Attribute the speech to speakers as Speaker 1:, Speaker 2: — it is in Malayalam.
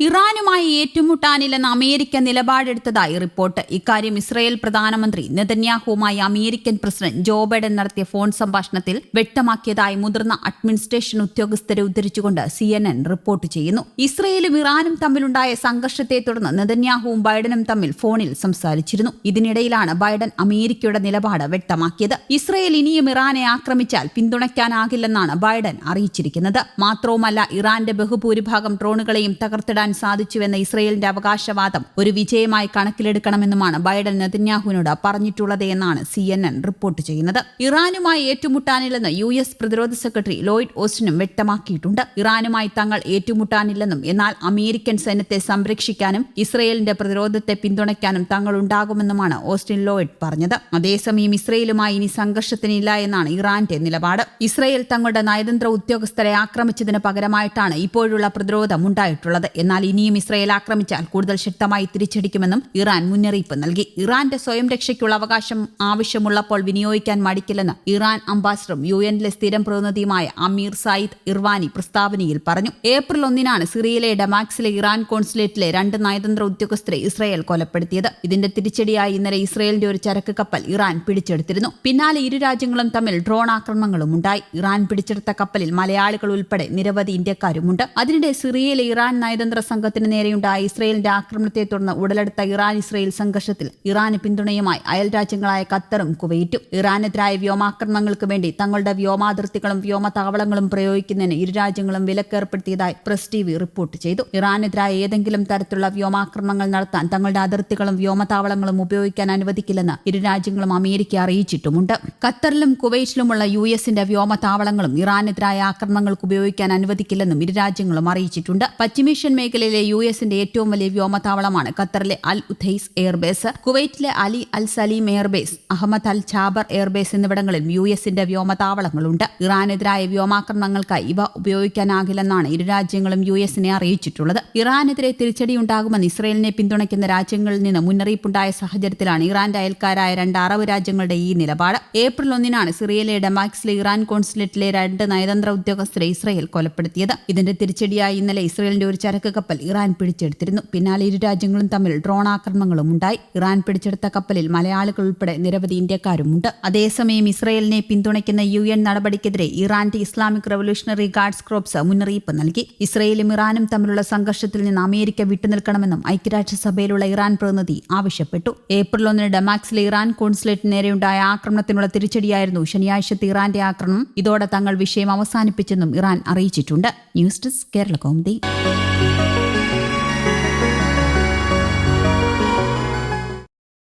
Speaker 1: ഇറാൻ ഇറാനുമായി ഏറ്റുമുട്ടാനില്ലെന്ന് അമേരിക്ക നിലപാടെടുത്തതായി റിപ്പോർട്ട്. ഇക്കാര്യം ഇസ്രയേൽ പ്രധാനമന്ത്രി നെതന്യാഹുവുമായി അമേരിക്കൻ പ്രസിഡന്റ് ജോ ബൈഡൻ നടത്തിയ ഫോൺ സംഭാഷണത്തിൽ വ്യക്തമാക്കിയതായി മുതിർന്ന അഡ്മിനിസ്ട്രേഷൻ ഉദ്യോഗസ്ഥരെ ഉദ്ധരിച്ചുകൊണ്ട് സി റിപ്പോർട്ട് ചെയ്യുന്നു. ഇസ്രയേലും ഇറാനും തമ്മിലുണ്ടായ സംഘർഷത്തെ തുടർന്ന് നെതന്യാഹുവും ബൈഡനും തമ്മിൽ ഫോണിൽ സംസാരിച്ചിരുന്നു. ഇതിനിടയിലാണ് ബൈഡൻ അമേരിക്കയുടെ നിലപാട് വ്യക്തമാക്കിയത്. ഇസ്രയേൽ ഇനിയും ഇറാനെ ആക്രമിച്ചാൽ പിന്തുണയ്ക്കാനാകില്ലെന്നാണ് ബൈഡൻ അറിയിച്ചിരിക്കുന്നത്. മാത്രവുമല്ല ഇറാന്റെ ബഹുഭൂരിഭാഗം ഡ്രോണുകളെയും തകർത്തിടാൻ സാധിച്ചുവെന്ന ഇസ്രയേലിന്റെ അവകാശവാദം ഒരു വിജയമായി കണക്കിലെടുക്കണമെന്നുമാണ് ബൈഡൻ നെതന്യാഹുവിനോട് പറഞ്ഞിട്ടുള്ളത് എന്നാണ് സി എൻ എൻ റിപ്പോർട്ട് ചെയ്യുന്നത്. ഇറാനുമായി ഏറ്റുമുട്ടാനില്ലെന്ന് യു എസ് പ്രതിരോധ സെക്രട്ടറി ലോയിഡ് ഓസ്റ്റിനും വ്യക്തമാക്കിയിട്ടുണ്ട്. ഇറാനുമായി തങ്ങൾ ഏറ്റുമുട്ടാനില്ലെന്നും എന്നാൽ അമേരിക്കൻ സൈന്യത്തെ സംരക്ഷിക്കാനും ഇസ്രയേലിന്റെ പ്രതിരോധത്തെ പിന്തുണയ്ക്കാനും തങ്ങൾ ഉണ്ടാകുമെന്നുമാണ് ഓസ്റ്റിൻ ലോയിഡ് പറഞ്ഞത്. അതേസമയം ഇസ്രയേലുമായി ഇനി സംഘർഷത്തിനില്ല എന്നാണ് ഇറാന്റെ നിലപാട്. ഇസ്രയേൽ തങ്ങളുടെ നയതന്ത്ര ഉദ്യോഗസ്ഥരെ ആക്രമിച്ചതിന് പകരമായിട്ടാണ് ഇപ്പോഴുള്ള പ്രതിരോധം ഉണ്ടായിട്ടുള്ളത്. എന്നാൽ ഇനിയും ഇസ്രയേൽ ആക്രമിച്ചാൽ കൂടുതൽ ശക്തമായി തിരിച്ചടിക്കുമെന്നും ഇറാൻ മുന്നറിയിപ്പ് നൽകി. ഇറാന്റെ സ്വയം രക്ഷയ്ക്കുള്ള അവകാശം ആവശ്യമുള്ളപ്പോൾ വിനിയോഗിക്കാൻ മടിക്കില്ലെന്ന് ഇറാൻ അംബാസിഡറും യു എനിലെ സ്ഥിരം പ്രതിനിധിയുമായ അമീർ സായിദ് ഇർവാനി പ്രസ്താവനയിൽ പറഞ്ഞു. ഏപ്രിൽ ഒന്നിനാണ് സിറിയയിലെ ഡമാക്സിലെ ഇറാൻ കോൺസുലേറ്റിലെ രണ്ട് നയതന്ത്ര ഉദ്യോഗസ്ഥരെ ഇസ്രയേൽ കൊലപ്പെടുത്തിയത്. ഇതിന്റെ തിരിച്ചടിയായി ഇന്നലെ ഇസ്രയേലിന്റെ ഒരു ചരക്ക് കപ്പൽ ഇറാൻ പിടിച്ചെടുത്തിരുന്നു. പിന്നാലെ ഇരു രാജ്യങ്ങളും തമ്മിൽ ഡ്രോൺ ആക്രമണങ്ങളും ഉണ്ടായി. ഇറാൻ പിടിച്ചെടുത്ത കപ്പലിൽ മലയാളികൾ ഉൾപ്പെടെ നിരവധി ഇന്ത്യക്കാരുമുണ്ട്. അതിനിടെ സിറിയയിലെ ഇറാൻ നയതന്ത്ര സംഘത്തിന് നേരെയുണ്ടായ ഇസ്രയേലിന്റെ ആക്രമണത്തെ തുടർന്ന് ഉടലെടുത്ത ഇറാൻ ഇസ്രയേൽ സംഘർഷത്തിൽ ഇറാന് പിന്തുണയുമായി അയൽ രാജ്യങ്ങളായ ഖത്തറും കുവൈറ്റും. ഇറാനെതിരായ വ്യോമാക്രമണങ്ങൾക്ക് വേണ്ടി തങ്ങളുടെ വ്യോമാതിർത്തികളും വ്യോമതാവളങ്ങളും പ്രയോഗിക്കുന്നതിന് ഇരു രാജ്യങ്ങളും വിലക്കേർപ്പെടുത്തിയതായി പ്രസ് ടി വി റിപ്പോർട്ട് ചെയ്തു. ഇറാനെതിരായ ഏതെങ്കിലും തരത്തിലുള്ള വ്യോമാക്രമണങ്ങൾ നടത്താൻ തങ്ങളുടെ അതിർത്തികളും വ്യോമതാവളങ്ങളും ഉപയോഗിക്കാൻ അനുവദിക്കില്ലെന്ന് ഇരു രാജ്യങ്ങളും അമേരിക്ക അറിയിച്ചിട്ടുമുണ്ട്. ഖത്തറിലും കുവൈറ്റിലുമുള്ള യു എസിന്റെ വ്യോമതാവളങ്ങളും ഇറാനെതിരായ ആക്രമണങ്ങൾക്ക് ഉപയോഗിക്കാൻ അനുവദിക്കില്ലെന്നും ഇരു രാജ്യങ്ങളും അറിയിച്ചിട്ടുണ്ട്. പശ്ചിമേഷ്യൻ മേഖലയിലെ യു എസിന്റെ ഏറ്റവും വലിയ വ്യോമത്താവളമാണ് ഖത്തറിലെ അൽ ഉഥൈസ് എയർബേസ്. കുവൈറ്റിലെ Ali Al Salem airbase Ahmad Al Jaber airbase എന്നിവിടങ്ങളിൽ യു എസിന്റെ വ്യോമത്താവളങ്ങളുണ്ട് ഇറാനെതിരായ വ്യോമാക്രമണങ്ങൾക്കായി ഇവ ഉപയോഗിക്കാനാകില്ലെന്നാണ് ഇരു രാജ്യങ്ങളും യു എസിനെ അറിയിച്ചിട്ടുള്ളത്. ഇറാനെതിരെ തിരിച്ചടിയുണ്ടാകുമെന്ന് ഇസ്രയേലിനെ പിന്തുണയ്ക്കുന്ന രാജ്യങ്ങളിൽ നിന്ന് മുന്നറിയിപ്പുണ്ടായ സാഹചര്യത്തിലാണ് ഇറാന്റെ അയൽക്കാരായ രണ്ട് അറബ് രാജ്യങ്ങളുടെ ഈ നിലപാട്. ഏപ്രിൽ ഒന്നിനാണ് സിറിയയിലെ ഡമാക്സിലെ ഇറാൻ കോൺസുലേറ്റിലെ രണ്ട് നയതന്ത്ര ഉദ്യോഗസ്ഥരെ ഇസ്രയേൽ കൊലപ്പെടുത്തിയത്. ഇതിന്റെ തിരിച്ചടിയായി ഇന്നലെ ഇസ്രയേലിന്റെ ഒരു ചരക്ക് കപ്പൽ ഇറാൻ പിടിച്ചെടുത്തിരുന്നു. പിന്നാലെ ഇരു രാജ്യങ്ങളും തമ്മിൽ ഡ്രോൺ ആക്രമണങ്ങളും ഉണ്ടായി. ഇറാൻ പിടിച്ചെടുത്ത കപ്പലിൽ മലയാളികൾ ഉൾപ്പെടെ നിരവധി ഇന്ത്യക്കാരുമുണ്ട്. അതേസമയം ഇസ്രയേലിനെ പിന്തുണയ്ക്കുന്ന യു എൻ നടപടിക്കെതിരെ ഇറാന്റെ ഇസ്ലാമിക് റവല്യൂഷണറി ഗാർഡ്സ് ക്രോപ്സ് മുന്നറിയിപ്പ് നൽകി. ഇസ്രയേലും ഇറാനും തമ്മിലുള്ള സംഘർഷത്തിൽ നിന്ന് അമേരിക്ക വിട്ടുനിൽക്കണമെന്നും ഐക്യരാഷ്ട്രസഭയിലുള്ള ഇറാൻ പ്രതിനിധി ആവശ്യപ്പെട്ടു. ഏപ്രിൽ ഒന്നിന് ഡമാക്സിലെ ഇറാൻ കോൺസുലേറ്റിന് നേരെയുണ്ടായ ആക്രമണത്തിനുള്ള തിരിച്ചടിയായിരുന്നു ശനിയാഴ്ചത്തെ ഇറാന്റെ ആക്രമണം. ഇതോടെ തങ്ങൾ വിഷയം അവസാനിപ്പിച്ചെന്നും ഇറാൻ അറിയിച്ചിട്ടുണ്ട്. News desk Kerala Kaumudi.